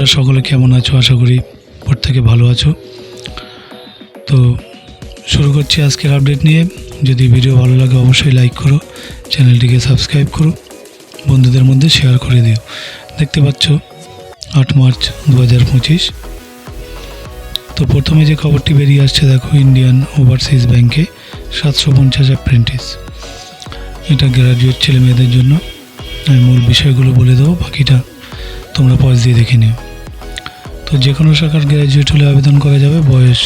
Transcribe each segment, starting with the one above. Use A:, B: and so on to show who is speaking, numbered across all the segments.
A: বন্ধুরা, সকলে কেমন আছো? আশা করি প্রত্যেকে ভালো আছো। তো শুরু করছি আজকের আপডেট নিয়ে। যদি ভিডিও ভালো লাগে, অবশ্যই লাইক করো চ্যানেলটিকে সাবস্ক্রাইব করো, বন্ধুদের মধ্যে শেয়ার করে দিও। দেখতে পাচ্ছ, আট মার্চ দু হাজার পঁচিশ। তো প্রথমে যে খবরটি বেরিয়ে আসছে, দেখো ইন্ডিয়ান ওভারসিজ ব্যাংকে সাতশো পঞ্চাশ অ্যাপ্রেন্টিস এটা গ্রাজুয়েট ছেলে মেয়েদের জন্য। আমি মূল বিষয়গুলো বলে দেবো, বাকিটা তোমরা পজ দিয়ে দেখে নিও। তো যে কোনো শাখার গ্র্যাজুয়েট হলে আবেদন করা যাবে। বয়স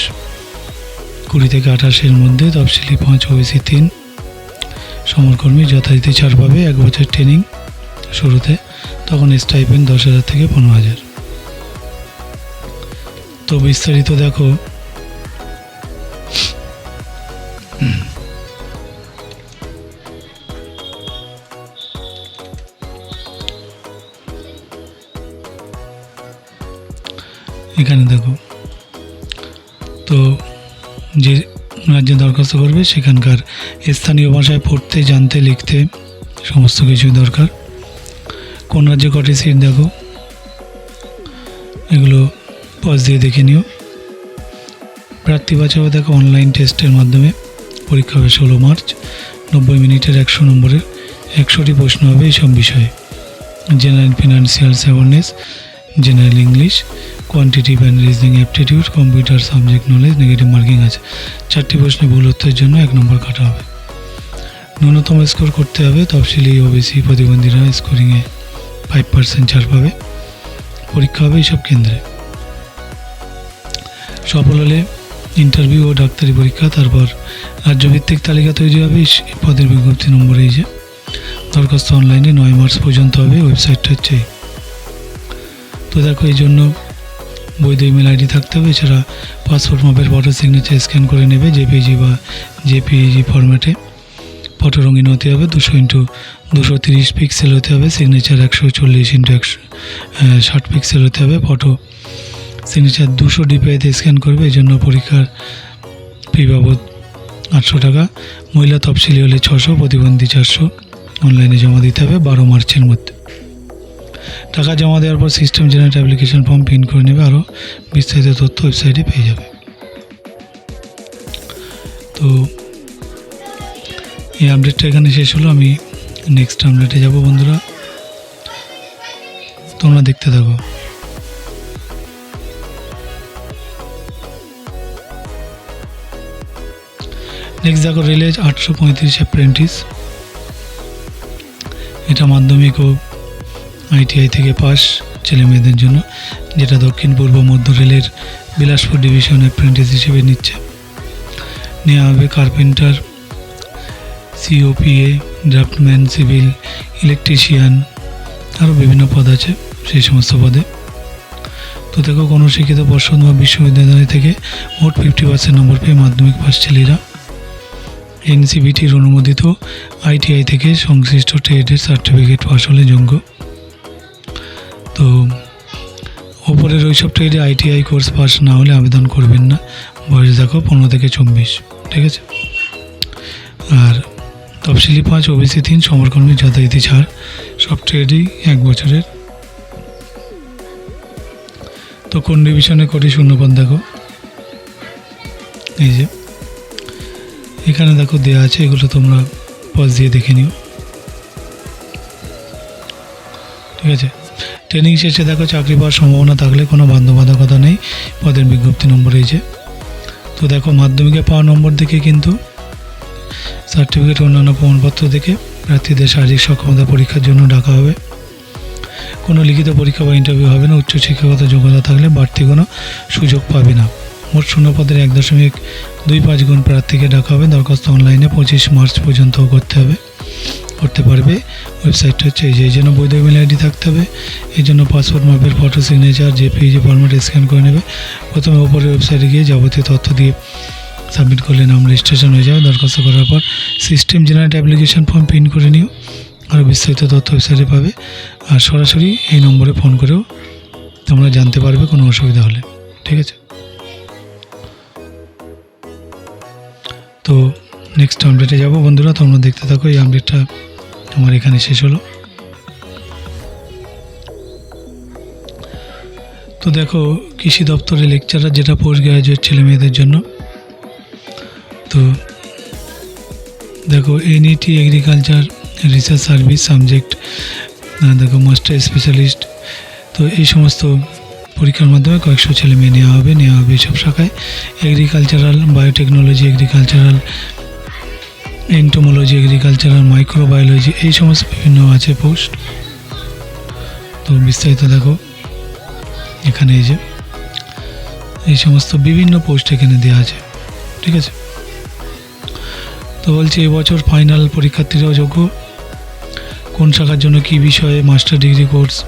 A: কুড়ি থেকে আঠাশের মধ্যে, তফসিলি পাঁচ, ওবিসি তিন। সমরকর্মী যথারীতি ছাড় পাবে এক বছর ট্রেনিং শুরুতে। তখন স্টাইপেন দশ হাজার থেকে পনেরো হাজার। তো বিস্তারিত দেখো এখানে দেখো। তো যে রাজ্যে দরখাস্ত করবে, সেখানকার স্থানীয় ভাষায় পড়তে, জানতে, লিখতে সমস্ত কিছুই দরকার। কোন রাজ্যে কটি সিট দেখো? এগুলো পজ দিয়ে দেখে নিও। প্রার্থী বাছাও দেখো অনলাইন টেস্টের মাধ্যমে। পরীক্ষা হবে ষোলো মার্চ, নব্বই মিনিটের একশো নম্বরের। একশোটি প্রশ্ন হবে এইসব বিষয়ে। General financial awareness general English quantitative and reasoning aptitude computer subject knowledge negative marking আছে। চারটি প্রশ্নে ভুল উত্তরের জন্য এক নম্বর কাটা হবে। ন্যূনতম স্কোর করতে হবে, তফসিলি ওবিসি প্রতিবন্ধীরা স্কোরিংয়ে ফাইভ পার্সেন্ট ছাড় পাবে। পরীক্ষা হবে এইসব কেন্দ্রে। সফল হলে ইন্টারভিউ ও ডাক্তারি পরীক্ষা, তারপর রাজ্যভিত্তিক তালিকা তৈরি হবে পদের বিজ্ঞপ্তি নম্বর এই যে। দরখাস্ত অনলাইনে নয় মার্চ পর্যন্ত হবে ওয়েবসাইটটা হচ্ছে। তো দেখো, এই জন্য বৈধ ইমেল আইডি থাকতে হবে। এছাড়া পাসপোর্ট মাপের ফটো সিগনেচার স্ক্যান করে নেবে জেপিজি বা জেপিজি ফরম্যাটে ফটো রঙিন হতে হবে, দুশো ইন্টু দুশো তিরিশ পিক্সেল হতে হবে সিগনেচার একশো চল্লিশ ইন্টু একশো ষাট পিক্সেল হতে হবে। ফটো সিগনেচার দুশো ডিপিআইতে স্ক্যান করবে, এই জন্য পরীক্ষার ফি বাবদ আটশো টাকা। মহিলা তফসিলি হলে ছশো, প্রতিবন্ধী চারশো। অনলাইনে জমা দিতে হবে, বারো মার্চের মধ্যে। টাকা জমা দেওয়ার পর system generate application form print করে নেবে আরও বিস্তারিত তথ্য ওয়েবসাইটে পেয়ে যাবে। তো এই আপডেটটা এখানে শেষ হলো। আমি নেক্সট আপডেটে যাব বন্ধুরা। তোমরা দেখতে থাকো। নেক্সট দেখো রেলে আটশো পঁয়ত্রিশ অ্যাপ্রেন্টিস এটা মাধ্যমিক ও আইটিআই থেকে পাস ছেলে মেয়েদের জন্য, যেটা দক্ষিণ পূর্ব মধ্য রেলের বিলাসপুর ডিভিশন অ্যাপ্রেন্টিস হিসেবে নিচ্ছে। নেওয়া হবে carpenter COPA draftsman civil electrician আরও বিভিন্ন পদ আছে সেই সমস্ত পদে। তো দেখো কোনো শিক্ষিত পর্ষদ বা বিশ্ববিদ্যালয় থেকে মোট ফিফটি পার্সেন্ট নম্বর পেয়ে মাধ্যমিক পাস ছেলেরা। এনসিবিটির অনুমোদিত আইটিআই থেকে সংশ্লিষ্ট ট্রেডের সার্টিফিকেট পাস হলে যোগ্য। তো ওপরের ওইসব ট্রেডে আইটিআই কোর্স পাস না হলে আবেদন করবেন না। বয়স দেখো পনেরো থেকে চব্বিশ, ঠিক আছে? আর তফসিলি পাঁচ, ওবিসি তিন সমরকর্মী যথারীতি ছাড় সব ট্রেডেই এক বছরের। তো কোন ডিভিশনে কোটি শূন্যপদ দেখো? এই যে, এখানে দেখো দেওয়া আছে, এগুলো তোমরা পজ দিয়ে দেখে নিও। ঠিক আছে? ট্রেনিং শেষে দেখো চাকরি পাওয়ার সম্ভাবনা থাকলে কোনো বাধ্যবাধকতা নেই। পদের বিজ্ঞপ্তি নম্বর এই যে তো দেখো মাধ্যমিকে পাওয়া নম্বর দেখে কিন্তু সার্টিফিকেট অন্যান্য প্রমাণপত্র দেখে প্রার্থীদের শারীরিক সক্ষমতা পরীক্ষার জন্য ডাকা হবে। কোনো লিখিত পরীক্ষা বা ইন্টারভিউ হবে না, উচ্চ শিক্ষাগত যোগ্যতা থাকলে বাড়তি কোনো সুযোগ পাবে না। মোট শূন্য পদের এক দশমিক দুই পাঁচ গুণ প্রার্থীকে ডাকা হবে। দরখাস্ত অনলাইনে পঁচিশ মার্চ পর্যন্ত করতে হবে। করতে পারবে। ওয়েবসাইটটা হচ্ছে এই যে, এই জন্য বৈধ ইমেল আইডি থাকতে হবে। এই জন্য পাসপোর্ট মাপের photo signature JPG format scan করে নেবে। প্রথমে ওপরে ওয়েবসাইটে গিয়ে যাবতীয় তথ্য দিয়ে সাবমিট করলে নাম রেজিস্ট্রেশন হয়ে যাবে। দরখাস্ত করার পর system generate application form print করে নিও। আরও বিস্তারিত তথ্য ওয়েবসাইটে পাবে। আর সরাসরি এই নম্বরে ফোন করেও তোমরা জানতে পারবে, কোনো অসুবিধা হলে। ঠিক আছে? তো নেক্সট আপডেটে যাব। বন্ধুরা, তোমরা দেখতে থাকো, এই আপডেটটা আমার এখানে শেষ হলো। তো দেখো, কৃষি দপ্তরে লেকচারার যেটা পোস্ট গ্রাজুয়েট ছেলে মেয়েদের জন্য। তো দেখো NET agriculture research service subject দেখো মাস্টার স্পেশালিস্ট তো এই সমস্ত পরীক্ষার মাধ্যমে কয়েকশো ছেলে মেয়ে নেওয়া হবে নেওয়া হবে এইসব শাখায়। Agricultural biotechnology agricultural entomology agricultural microbiology এই সমস্ত বিভিন্ন আছে পোস্ট তো বিস্তারিত দেখো। এখানে এই যে, এই সমস্ত বিভিন্ন পোস্ট এখানে দেওয়া আছে। ঠিক আছে? তো বলছি এবছর ফাইনাল পরীক্ষার্থীরাও যোগ্য? কোন শাখার জন্য কী বিষয়ে মাস্টার ডিগ্রি কোর্স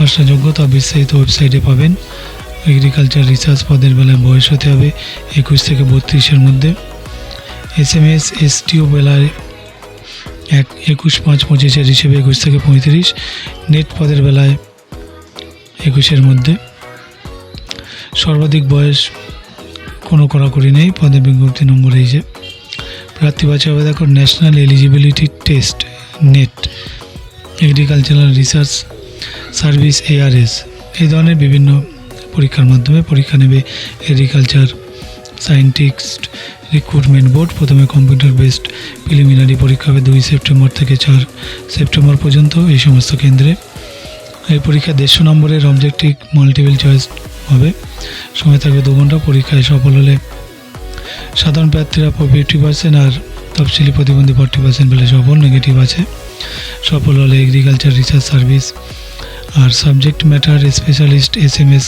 A: মাস্টার যোগ্যতা বিস্তারিত ওয়েবসাইটে পাবেন। এগ্রিকালচার রিসার্চ পদের বেলায় বয়স হতে হবে একুশ থেকে বত্রিশের মধ্যে। এস এম এস এসটিও বেলায় এক একুশ পাঁচ পঁচিশের হিসেবে একুশ থেকে পঁয়ত্রিশ, নেট পদের বেলায় একুশের মধ্যে। সর্বাধিক বয়স কোনো কড়াকড়ি নেই পদের বিজ্ঞপ্তি নম্বর এই যে। প্রার্থী বাছা হবে দেখো national eligibility test, NET, agricultural research service ARS এই ধরনের বিভিন্ন পরীক্ষার মাধ্যমে পরীক্ষা নেবে এগ্রিকালচার সায়েন্টিস্ট রিক্রুটমেন্ট বোর্ড প্রথমে কম্পিউটার বেসড প্রিলিমিনারি পরীক্ষা হবে দুই সেপ্টেম্বর থেকে চার সেপ্টেম্বর পর্যন্ত এই সমস্ত কেন্দ্রে। এই পরীক্ষা দেড়শো নম্বরের অবজেক্টিভ মাল্টিপল চয়েস হবে। সময় থাকবে দু ঘণ্টা, পরীক্ষায় সফল হলে সাধারণ প্রার্থীরা ফিফটি পার্সেন্ট আর তফসিলি প্রতিবন্ধী ফর্টি পার্সেন্ট পেলে সফল নেগেটিভ আছে। সফল হলে এগ্রিকালচার রিসার্চ সার্ভিস আর subject matter specialist S M S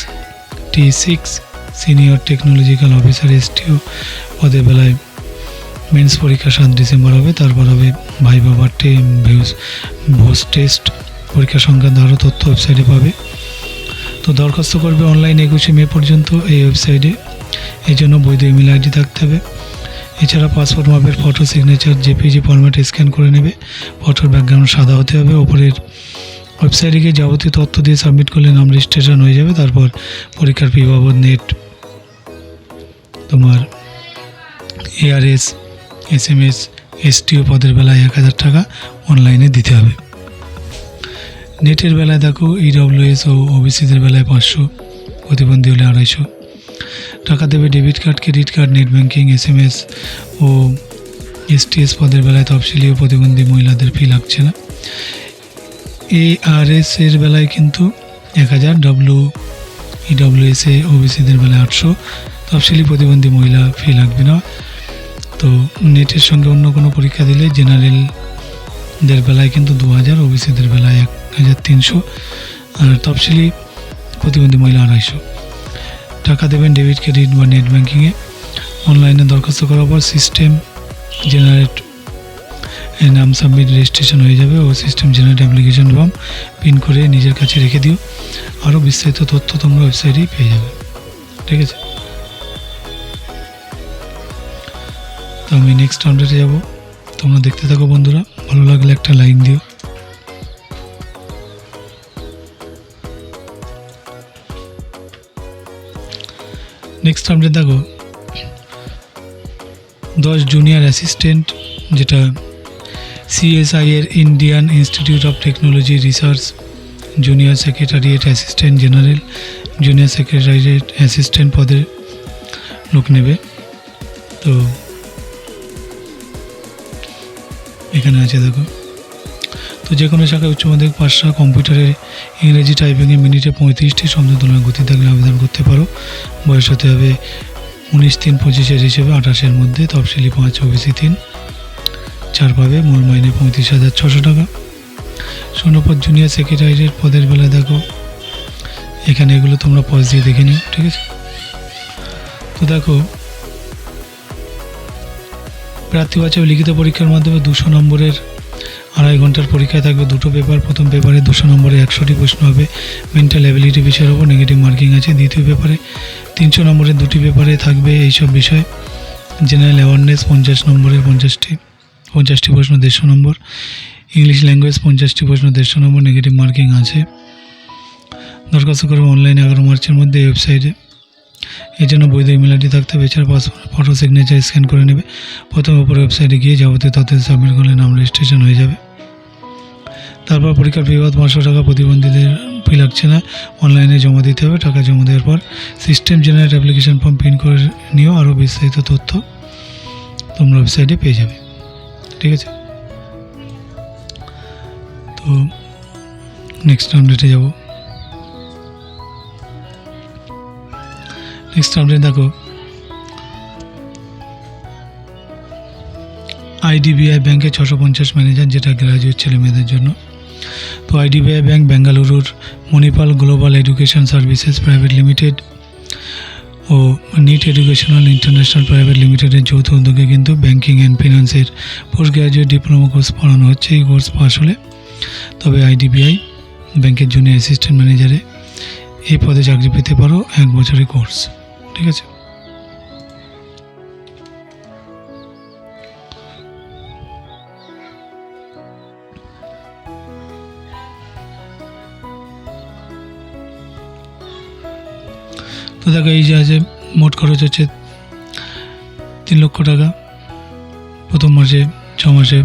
A: T six senior technological officer STO পদের বেলায় মেন্স পরীক্ষা সাত ডিসেম্বর হবে, তারপর হবে ভাই বাবার টে ভিউজ ভোস টেস্ট পরীক্ষা সংক্রান্ত আরও তথ্য ওয়েবসাইটে পাবে। তো দরখাস্ত করবে অনলাইন একুশে মে পর্যন্ত এই ওয়েবসাইটে এই জন্য বৈধ ইমেল আইডি থাকতে হবে। এছাড়া পাসপোর্ট মাপের ফটো সিগনেচার জেপিজি ফরম্যাটে স্ক্যান করে নেবে। ফটোর ব্যাকগ্রাউন্ড সাদা হতে হবে, ওপরের ওয়েবসাইটে গিয়ে যাবতীয় তথ্য দিয়ে সাবমিট করলে নাম রেজিস্ট্রেশন হয়ে যাবে, তারপর পরীক্ষার ফি বাবদ নেট তোমার ARS S M S STO পদের বেলায় এক হাজার টাকা অনলাইনে দিতে হবে। নেটের বেলায় দেখো ইডব্লিউএস ও ওবিসিদের বেলায় পাঁচশো, প্রতিবন্ধী হলে আড়াইশো। টাকা দেবে debit card credit card net banking S M S ও এসটিএস পদের বেলায় তফসিলি ও প্রতিবন্ধী মহিলাদের ফি লাগছে না। এআরএস এর বেলায় কিন্তু এক হাজার ডব্লিউ ইডব্লিউএস এ ওবিসিদের বেলায় আটশো। তফসিলি প্রতিবন্ধী মহিলা ফি লাগবে না। তো নেটের সঙ্গে অন্য কোনো পরীক্ষা দিলে জেনারেলদের বেলায় কিন্তু দু হাজার ওবিসিদের বেলায় এক হাজার তিনশো। আর তফসিলি প্রতিবন্ধী মহিলা আড়াইশো। টাকা দেবেন ডেবিট ক্রেডিট বা নেট ব্যাঙ্কিংয়ে অনলাইনে দরখাস্ত করার পর সিস্টেম জেনারেট নাম সাবমিট রেজিস্ট্রেশন হয়ে যাবে ও system generate application form pin করে নিজের কাছে রেখে দিও। আরও বিস্তারিত তথ্য তোমরা ওয়েবসাইটেই পেয়ে যাবে। ঠিক আছে? তো আমি নেক্সট আপডেটে যাব। তোমরা দেখতে থাকো বন্ধুরা, ভালো লাগলে একটা লাইক দিও। নেক্সট আপডেট দেখো, দশ জুনিয়র অ্যাসিস্ট্যান্ট যেটা সিএসআই এর Indian institute of technology research junior secretariat assistant general junior secretariat assistant পদে লোক নেবে। তো এখানে আছে দেখো। তো যে কোনো শাখায় উচ্চ মাধ্যমিক পাশা কম্পিউটারে ইংরেজি টাইপিংয়ে মিনিটে পঁয়ত্রিশটি শব্দ তুলনায় গতি থাকলে আবেদন করতে পারো। বয়স হতে হবে উনিশ তিন পঁচিশের হিসেবে আঠাশের মধ্যে, তফসিলি পাঁচ, ওবিসি তিন। চার পাবে মূল মাইনে পঁয়ত্রিশ হাজার ছশো টাকা। শূন্যপদ জুনিয়র সেক্রেটারিয়েট পদের বেলায় দেখো, এখানে এগুলো তোমরা পজ দিয়ে দেখে নিও, ঠিক আছে? তো দেখো, প্রার্থী বাছাই লিখিত পরীক্ষার মাধ্যমে দুশো নম্বরের আড়াই ঘণ্টার পরীক্ষায় থাকবে দুটো পেপার প্রথম পেপারে দুশো নম্বরে একশোটি প্রশ্ন হবে। মেন্টাল অ্যাবিলিটি বিষয়ের ওপর নেগেটিভ মার্কিং আছে। দ্বিতীয় পেপারে তিনশো নম্বরের দুটি পেপারে থাকবে এইসব বিষয়। জেনারেল অ্যাওয়ারনেস পঞ্চাশ নম্বরের পঞ্চাশটি। পঞ্চাশটি প্রশ্ন, দেড়শো নম্বর। ইংলিশ ল্যাঙ্গুয়েজ পঞ্চাশটি প্রশ্ন, দেড়শো নম্বর নেগেটিভ মার্কিং আছে। দরখাস্ত করবে অনলাইনে এগারো মার্চের মধ্যে ওয়েবসাইটে এই জন্য বৈধ ইমেল আইডি থাকতে হবে, এছাড়া পাসপোর্ট ফটো সিগনেচার স্ক্যান করে নেবে। প্রথম উপর ওয়েবসাইটে গিয়ে যাবতীয় তথ্য সাবমিট করলে নাম রেজিস্ট্রেশন হয়ে যাবে। তারপর পরীক্ষার ফি পাঁচশো টাকা প্রতিবন্ধীদের ফি লাগছে না। অনলাইনে জমা দিতে হবে, টাকা জমা দেওয়ার পর system generate application form print করে নিও। আরও বিস্তারিত তথ্য তোমরা ওয়েবসাইটে পেয়ে যাবে। ঠিক আছে? তো নেক্সট আপডেটে যাব। নেক্সট আপডেট দেখো আইডিবিআই ব্যাংকে ছশো পঞ্চাশ ম্যানেজার যেটা গ্রাজুয়েট ছেলে মেয়েদের জন্য। তো আইডিবিআই ব্যাংক বেঙ্গালুরুর Manipal global education services private limited ও নিট এডুকেশনাল ইন্টারন্যাশনাল প্রাইভেট লিমিটেডের যৌথ উদ্যোগে কিন্তু ব্যাংকিং অ্যান্ড ফিনান্সের পোস্ট গ্রাজুয়েট ডিপ্লোমা কোর্স পড়ানো হচ্ছে। এই কোর্স পাস হলে তবে আইডিবিআই ব্যাংকের জন্য অ্যাসিস্ট্যান্ট ম্যানেজারে এই পদে চাকরি পেতে পারো। এক বছরের কোর্স ঠিক আছে? তো দেখো, এই যে আছে, মোট খরচ হচ্ছে তিন লক্ষ টাকা। প্রথম মাসে, ছ মাসে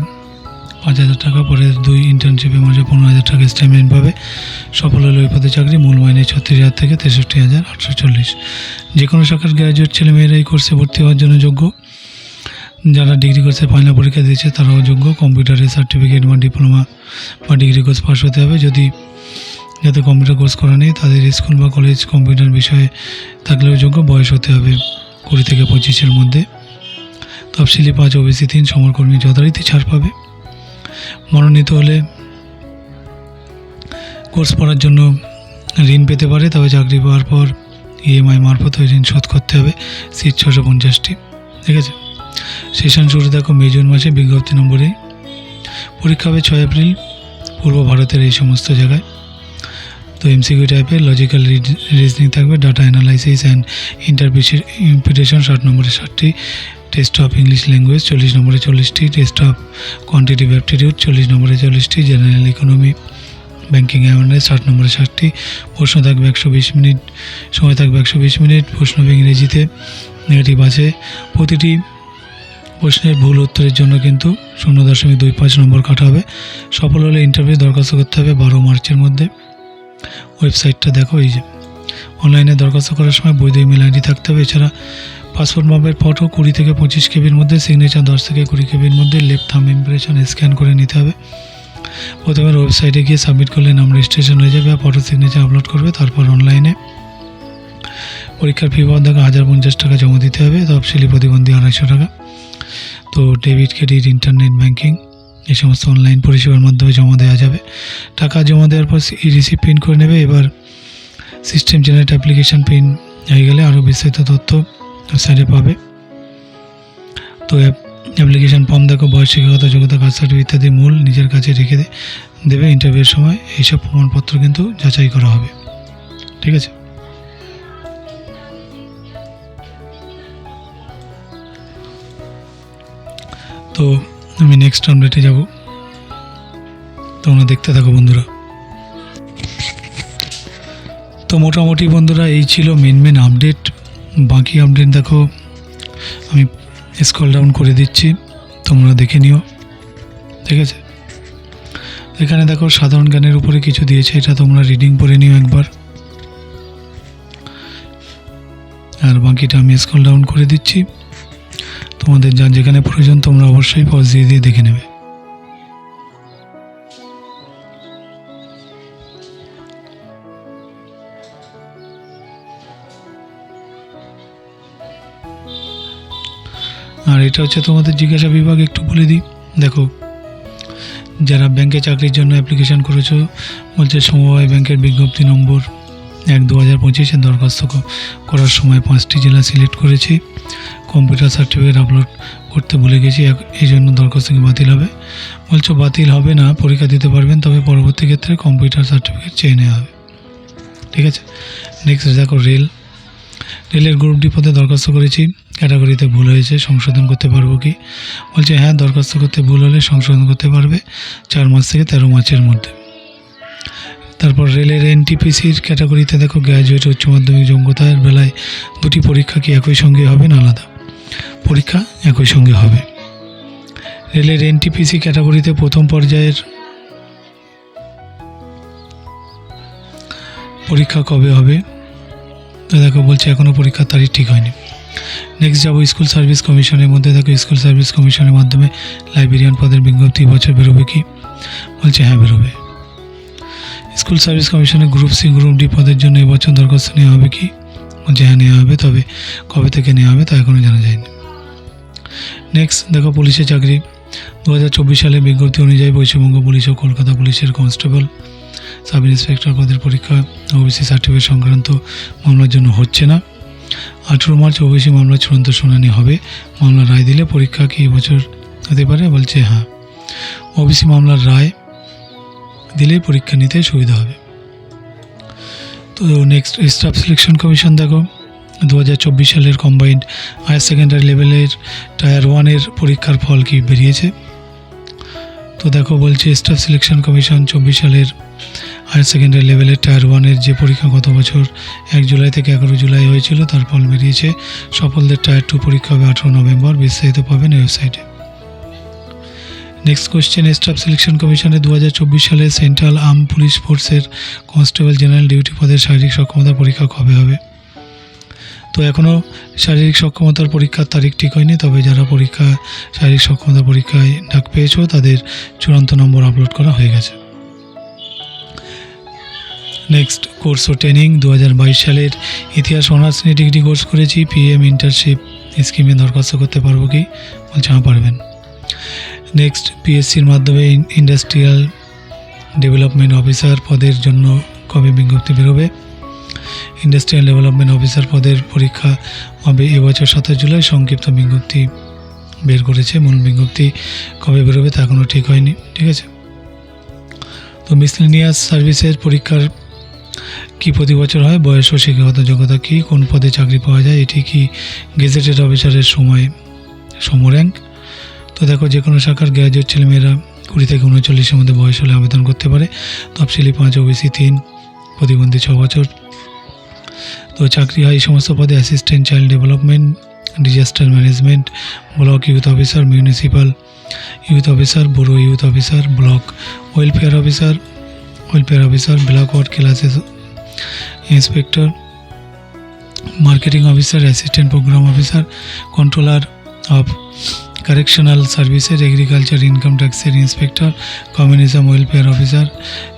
A: পাঁচ হাজার টাকা, পরে দুই ইন্টার্নশিপে মাসে পনেরো হাজার টাকা স্ট্যামিন পাবে। সফল হলে ওই পদে চাকরি, মূল মাইনে ছত্রিশ হাজার থেকে তেষট্টি হাজার আটশো চল্লিশ। যে কোনো শাখার গ্র্যাজুয়েট ছেলেমেয়েরা এই কোর্সে ভর্তি হওয়ার জন্য যোগ্য। যারা ডিগ্রি কোর্সে ফাইনাল পরীক্ষা দিয়েছে, তারাও যোগ্য। কম্পিউটারের সার্টিফিকেট বা ডিপ্লোমা বা ডিগ্রি কোর্স পাস হতে হবে। যদি যাতে কম্পিউটার কোর্স করা নেই, তাদের স্কুল বা কলেজ কম্পিউটার বিষয়ে থাকলেও যোগ্য বয়স হতে হবে কুড়ি থেকে পঁচিশের মধ্যে। তফসিলি পাঁচ, ওবিসি তিন সমরকর্মী যথারীতি ছাড় পাবে। মনোনীত হলে কোর্স পড়ার জন্য ঋণ পেতে পারে, তবে চাকরি পাওয়ার পর ইএমআই মারফত ওই ঋণ শোধ করতে হবে সিট ছশো পঞ্চাশটি। ঠিক আছে? সেশন শুরু দেখো, মে, জুন মাসে বিজ্ঞপ্তি নম্বরে। পরীক্ষা হবে ছয় এপ্রিল, পূর্ব ভারতের এই সমস্ত জায়গায়। তো এমসিকিউ টাইপের লজিক্যাল রিজনিং থাকবে ডাটা অ্যানালাইসিস অ্যান্ড ইন্টারপ্রিটেশন ইম্পিটেশন ষাট নম্বরে ষাটটি টেস্ট অফ ইংলিশ ল্যাঙ্গুয়েজ চল্লিশ নম্বরে চল্লিশটি টেস্ট অফ কোয়ান্টিটিভ অ্যাপটিটিউড চল্লিশ নম্বরে চল্লিশটি জেনারেল ইকোনমি ব্যাঙ্কিং অ্যাওয়ারনেস ষাট নম্বরে ষাটটি, প্রশ্ন থাকবে একশো বিশ মিনিট, সময় থাকবে একশো বিশ মিনিট, প্রশ্ন হবে ইংরেজিতে নেগেটিভ আছে, প্রতিটি প্রশ্নের ভুল উত্তরের জন্য কিন্তু শূন্য দশমিক দুই পাঁচ নম্বর কাটা হবে, সফল হলে ইন্টারভিউ দরখাস্ত করতে হবে বারো মার্চের মধ্যে। ওয়েবসাইটটা দেখো, এই যে। অনলাইনে দরখাস্ত করার সময় বৈধ ইমেল আইডি থাকতে হবে। এছাড়া পাসপোর্ট মাপের ফটো কুড়ি থেকে পঁচিশ কেবির মধ্যে, সিগনেচার দশ থেকে কুড়ি কেবির মধ্যে লেফট থাম ইমপ্রেশন স্ক্যান করে নিতে হবে। প্রথমে ওয়েবসাইটে গিয়ে সাবমিট করলে নাম রেজিস্ট্রেশন হয়ে যাবে আর ফটো সিগনেচার আপলোড করবে, তারপর অনলাইনে। পরীক্ষার ফি পাওয়ার দেখা হাজার পঞ্চাশ টাকা জমা দিতে হবে, তফসিলি প্রতিবন্ধী আড়াইশো টাকা। তো ডেবিট, ক্রেডিট, ইন্টারনেট ব্যাংকিং এই সমস্ত অনলাইন পরিষেবার মাধ্যমে জমা দেওয়া যাবে। টাকা জমা দেওয়ার পর ই রিসিপ্ট প্রিন্ট করে নেবে। এবার সিস্টেম জেনারেট অ্যাপ্লিকেশান প্রিন্ট হয়ে গেলে আরও বিস্তারিত তথ্য ওয়েবসাইটে পাবে। তো অ্যাপ্লিকেশান ফর্ম দেখো, বয়স, শিক্ষাগত যোগ্যতা কাজ সার্টিফিকেট ইত্যাদি মূল নিজের কাছে রেখে দেবে ইন্টারভিউর সময়। এইসব প্রমাণপত্র কিন্তু যাচাই করা হবে। ঠিক আছে? তো আমি নেক্সট আপডেটে যাব। তোমরা দেখতে থাকো বন্ধুরা। তো মোটামুটি বন্ধুরা, এই ছিল মেন মেন আপডেট বাকি আপডেট দেখো, আমি স্কল ডাউন করে দিচ্ছি, তোমরা দেখে নিও। ঠিক আছে? এখানে দেখো, সাধারণ জ্ঞানের উপরে কিছু দিয়েছে, এটা তোমরা রিডিং করে নিও একবার। আর বাকিটা আমি স্কল ডাউন করে দিচ্ছি। তোমাদের যা যেখানে প্রয়োজন তোমরা অবশ্যই পজ দিয়ে দিয়ে দেখে নেবে। আর এটা হচ্ছে তোমাদের জিজ্ঞাসা বিভাগ, একটু বলে দিই। দেখো, যারা ব্যাংকে চাকরির জন্য অ্যাপ্লিকেশন করেছ, বলছে সমবায় ব্যাংকের বিজ্ঞপ্তি নম্বর এক দু হাজার পঁচিশে দরখাস্ত করার সময় পাঁচটি জেলা সিলেক্ট করেছি। কম্পিউটার সার্টিফিকেট আপলোড করতে ভুলে গেছি এই জন্য দরখাস্ত কি বাতিল হবে? বলছো বাতিল হবে না, পরীক্ষা দিতে পারবেন, তবে পরবর্তী ক্ষেত্রে কম্পিউটার সার্টিফিকেট চেয়ে নেওয়া হবে। ঠিক আছে? নেক্সট দেখো রেল। রেলের গ্রুপ ডি পদে দরখাস্ত করেছি। ক্যাটাগরিতে ভুল হয়েছে, সংশোধন করতে পারব কি? বলছে হ্যাঁ দরখাস্ত করতে ভুল হলে সংশোধন করতে পারবে, চার মাস থেকে তেরো মাসের মধ্যে। তারপর রেলের এনটিপিসির ক্যাটাগরিতে দেখো গ্র্যাজুয়েট উচ্চ মাধ্যমিক যোগ্যতার বেলায় দুটি পরীক্ষা কি একই সঙ্গে হবে না আলাদা? পরীক্ষা একই সঙ্গে হবে। রেলের এনটিপিসি ক্যাটাগরিতে প্রথম পর্যায়ের পরীক্ষা কবে হবে? তা দেখো, বলছে এখনও পরীক্ষার তারিখ ঠিক হয়নি। নেক্সট যাব স্কুল সার্ভিস কমিশনের মধ্যে। দেখো, স্কুল সার্ভিস কমিশনের মাধ্যমে লাইব্রেরিয়ান পদের বিজ্ঞপ্তি বছর বেরোবে কি? বলছে হ্যাঁ বেরোবে। স্কুল সার্ভিস কমিশনের গ্রুপ সি, গ্রুপ ডি পদের জন্য এবছর দরখাস্ত নেওয়া হবে কি? হ্যাঁ নেওয়া হবে, তবে কবে থেকে নেওয়া হবে তা এখনও জানা যায়নি। নেক্সট দেখো পুলিশের চাকরি। দু হাজার চব্বিশ সালে বিজ্ঞপ্তি অনুযায়ী পশ্চিমবঙ্গ পুলিশ ও কলকাতা পুলিশের কনস্টেবল, সাব ইন্সপেক্টর পদের পরীক্ষা, ওবিসি সার্টিফিকেট সংক্রান্ত মামলার জন্য হচ্ছে না। আঠেরো মার্চ ওবিসি মামলার চূড়ান্ত শুনানি হবে। মামলা রায় দিলে পরীক্ষা কি এবছর হতে পারে? বলছে হ্যাঁ। ওবিসি মামলার রায় দিলেই পরীক্ষা নিতে সুবিধা হবে। তো নেক্সট স্টাফ সিলেকশন কমিশন দেখো। দু হাজার চব্বিশ সালের কম্বাইন্ড হায়ার সেকেন্ডারি লেভেলের টায়ার ওয়ানের পরীক্ষার ফল কি বেরিয়েছে? তো দেখো বলছে স্টাফ সিলেকশন কমিশন চব্বিশ সালের হায়ার সেকেন্ডারি লেভেলের টায়ার ওয়ানের যে পরীক্ষা গত বছর এক জুলাই থেকে এগারো জুলাই হয়েছিল, তার ফল বেরিয়েছে। সফলদের টায়ার টু পরীক্ষা হবে আঠেরো নভেম্বর, বিস্তারিত পাবেন ওয়েবসাইটে। নেক্সট কোশ্চেন স্টাফ সিলেকশন কমিশনে দু হাজার চব্বিশ সালে সেন্ট্রাল আর্ম পুলিশ ফোর্সের কনস্টেবল জেনারেল ডিউটি পদের শারীরিক সক্ষমতা পরীক্ষা কবে হবে? তো এখনও শারীরিক সক্ষমতার পরীক্ষার তারিখ ঠিক হয়নি, তবে যারা পরীক্ষা, শারীরিক সক্ষমতা পরীক্ষায় ডাক পেয়েছ, তাদের চূড়ান্ত নম্বর আপলোড করা হয়ে গেছে। নেক্সট কোর্স ও ট্রেনিং দু হাজার বাইশ সালের ইতিহাস অনার্স নিয়ে ডিগ্রি কোর্স করেছি পিএম ইন্টার্নশিপ স্কিমে দরখাস্ত করতে পারব কি? বলছে হ্যাঁ পারবেন। নেক্সট পিএসসির মাধ্যমে ইন্ডাস্ট্রিয়াল ডেভেলপমেন্ট অফিসার পদের জন্য কবে বিজ্ঞপ্তি বেরোবে? ইন্ডাস্ট্রিয়াল ডেভেলপমেন্ট অফিসার পদের পরীক্ষা হবে এবছর সাতাশ জুলাই। সংক্ষিপ্ত বিজ্ঞপ্তি বের করেছে। মূল বিজ্ঞপ্তি কবে বেরোবে তা এখনও ঠিক হয়নি। ঠিক আছে? তো মিসলেনিয়াস সার্ভিসের পরীক্ষার কি প্রতি বছর হয়? বয়স ও শিক্ষাগত যোগ্যতা কী? কোন পদে চাকরি পাওয়া যায়? এটি কি গেজেটেড অফিসারের সময় সম র্যাঙ্ক তো দেখো, যে কোনো শাখার গ্র্যাজুয়েট ছেলেমেয়েরা কুড়ি থেকে উনচল্লিশের মধ্যে বয়স হলে আবেদন করতে পারে। তফসিলি পাঁচ, ওবিসি তিন, প্রতিবন্ধী ছ বছর। তো চাকরি হয় এই সমস্ত পদে assistant child development disaster management block youth officer municipal youth officer bureau youth officer block welfare officer welfare officer block ward classes inspector marketing officer assistant programme officer controller of correctional সার্ভিসের agriculture income ট্যাক্সের inspector communism welfare officer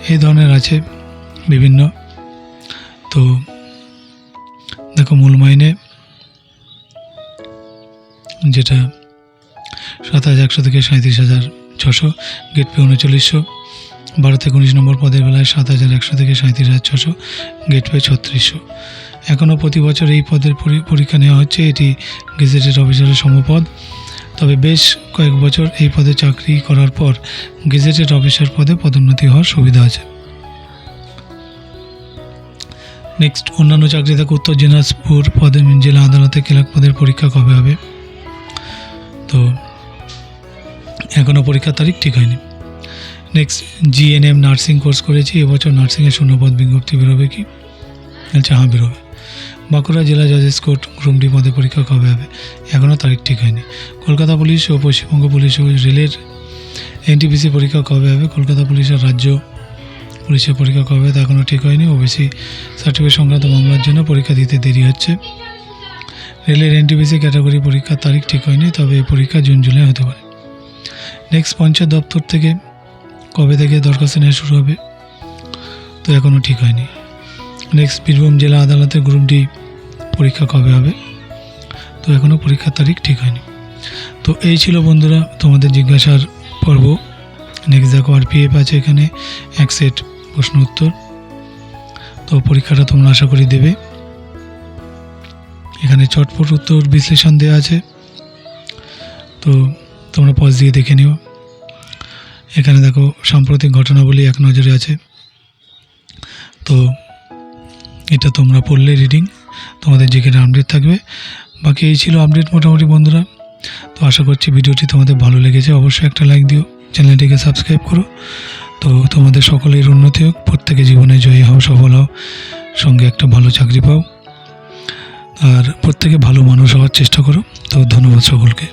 A: এই ধরনের আছে বিভিন্ন। তো দেখো মূল মাইনে, যেটা সাত হাজার একশো থেকে সাঁত্রিশ হাজার ছশো গেট পে উনচল্লিশশো, বারো থেকে উনিশ নম্বর পদের বেলায় সাত হাজার একশো থেকে সাঁত্রিশ হাজার ছশো গেট পে ছত্রিশশো। এখনও প্রতি বছর এই পদের পরি- পরীক্ষা নেওয়া হচ্ছে, এটি গেজেটেড অফিসারের সমপদ। তবে বেশ কয়েক বছর এই পদে চাকরি করার পর গেজেটেড অফিসার পদে পদোন্নতি হওয়ার সুবিধা আছে। নেক্সট, অন্যান্য চাকরি থেকে উত্তর দিনাজপুর পদে জেলা আদালতে ক্লার্ক পদের পরীক্ষা কবে হবে? তো এখনও পরীক্ষার তারিখ ঠিক হয়নি। নেক্সট, জিএনএম নার্সিং কোর্স করেছি, এবছর নার্সিংয়ের শূন্যপদ বিজ্ঞপ্তি বেরোবে কি? আচ্ছা হ্যাঁ বেরোবে। বাঁকুড়া জেলা জজেস কোর্ট গ্রুপ পদে পরীক্ষা কবে হবে? এখনও তারিখ ঠিক হয়নি। কলকাতা পুলিশ ও পশ্চিমবঙ্গ পুলিশ ও রেলের এনটিপিসি পরীক্ষা কবে হবে? কলকাতা পুলিশের রাজ্য পুলিশের পরীক্ষা কবে হবে তা এখনও ঠিক হয়নি। ওবিসি সার্টিফিকেট সংক্রান্ত মামলার জন্য পরীক্ষা দিতে দেরি হচ্ছে। রেলের এনটিপিসি ক্যাটাগরি পরীক্ষার তারিখ ঠিক হয়নি, তবে এই পরীক্ষা জুন, জুলাই হতে পারে। নেক্সট পঞ্চায়েত দপ্তর থেকে কবে থেকে দরখাস্ত নেওয়া শুরু হবে? তো এখনও ঠিক হয়নি। নেক্সট বীরভূম জেলা আদালতের গ্রুপ ডি পরীক্ষা কবে হবে? তো এখনও পরীক্ষার তারিখ ঠিক হয়নি। তো এই ছিল বন্ধুরা তোমাদের জিজ্ঞাসার পর্ব। নেক্সট দেখো আর পিএফ আছে এখানে, এক সেট প্রশ্ন উত্তর। তো পরীক্ষাটা তোমরা আশা করি দেবে। এখানে চটপট উত্তর বিশ্লেষণ দেওয়া আছে। তো তোমরা পজ দিয়ে দেখে নিও। এখানে দেখো সাম্প্রতিক ঘটনাবলী এক নজরে আছে। তো এটা তোমরা পড়লে রিডিং তোমাদের যেখানে আপডেট থাকবে। বাকি এই ছিল আপডেট মোটামুটি বন্ধুরা। তো আশা করছি ভিডিওটি তোমাদের ভালো লেগেছে। অবশ্যই একটা লাইক দিও, চ্যানেলটিকে সাবস্ক্রাইব করো। তো তোমাদের সকলের উন্নতি হোক, প্রত্যেকে জীবনে জয়ী হও, সফল হও, সঙ্গে একটা ভালো চাকরি পাও। আর প্রত্যেকে ভালো মানুষ হওয়ার চেষ্টা করো। তো ধন্যবাদ সকলকে।